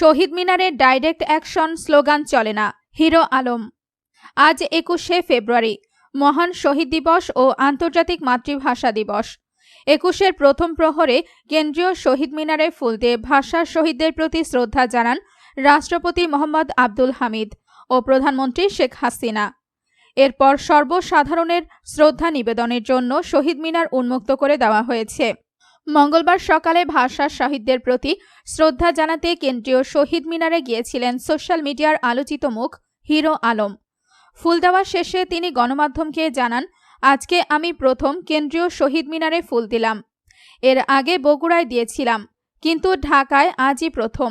শহীদ মিনারে direct action slogan চলে না, হিরো আলম। আজ একুশে ফেব্রুয়ারি, মহান শহীদ দিবস ও আন্তর্জাতিক মাতৃভাষা দিবস। একুশের প্রথম প্রহরে কেন্দ্রীয় শহীদ মিনারে ফুল দিয়ে ভাষার শহীদদের প্রতি শ্রদ্ধা জানান রাষ্ট্রপতি মোহাম্মদ আব্দুল হামিদ ও প্রধানমন্ত্রী শেখ হাসিনা। এরপর সর্বসাধারণের শ্রদ্ধা নিবেদনের জন্য শহীদ মিনার উন্মুক্ত করে দেওয়া হয়েছে। মঙ্গলবার সকালে ভাষা শহীদদের প্রতি শ্রদ্ধা জানাতে কেন্দ্রীয় শহীদ মিনারে গিয়েছিলেন সোশ্যাল মিডিয়ার আলোচিত মুখ হিরো আলম। ফুল দেওয়া শেষে তিনি গণমাধ্যমকে জানান, আজকে আমি প্রথম কেন্দ্রীয় শহীদ মিনারে ফুল দিলাম। এর আগে বগুড়ায় দিয়েছিলাম, কিন্তু ঢাকায় আজই প্রথম।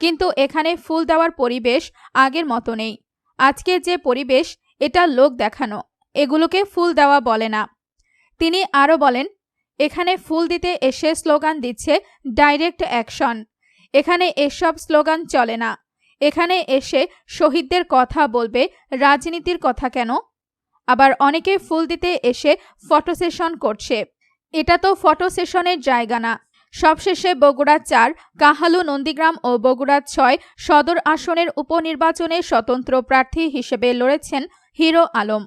কিন্তু এখানে ফুল দেওয়ার পরিবেশ আগের মতো নেই। আজকে যে পরিবেশ, এটা লোক দেখানো, এগুলোকে ফুল দেওয়া বলে না। তিনি আরও বলেন এখানে ফুল দিতে এসে স্লোগান দিচ্ছে ডাইরেক্ট অ্যাকশন। এখানে এসব স্লোগান চলে না। এখানে এসে শহীদদের কথা বলবে, রাজনীতির কথা কেন? আবার অনেকে ফুল দিতে এসে ফটো সেশন করছে। এটা তো ফটো সেশনের জায়গা না। সবশেষে বগুড়া চার, কাহালু, নন্দীগ্রাম ও বগুড়া ছয় সদর আসনের উপনির্বাচনে স্বতন্ত্র প্রার্থী হিসেবে লড়েছেন হিরো আলম।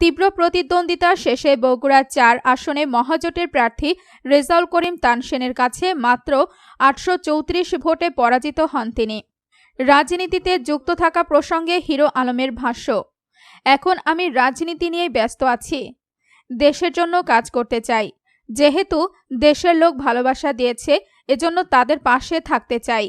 তীব্র প্রতিদ্বন্দ্বিতা শেষে বগুড়া চার আসনে মহাজোটের প্রার্থী রেজাউল করিম তানসেনের কাছে মাত্র আটশো চৌত্রিশ ভোটে পরাজিত হন তিনি। রাজনীতিতে যুক্ত থাকা প্রসঙ্গে হিরো আলমের ভাষ্য, এখন আমি রাজনীতি নিয়ে ব্যস্ত আছি। দেশের জন্য কাজ করতে চাই। যেহেতু দেশের লোক ভালোবাসা দিয়েছে, এজন্য তাদের পাশে থাকতে চাই।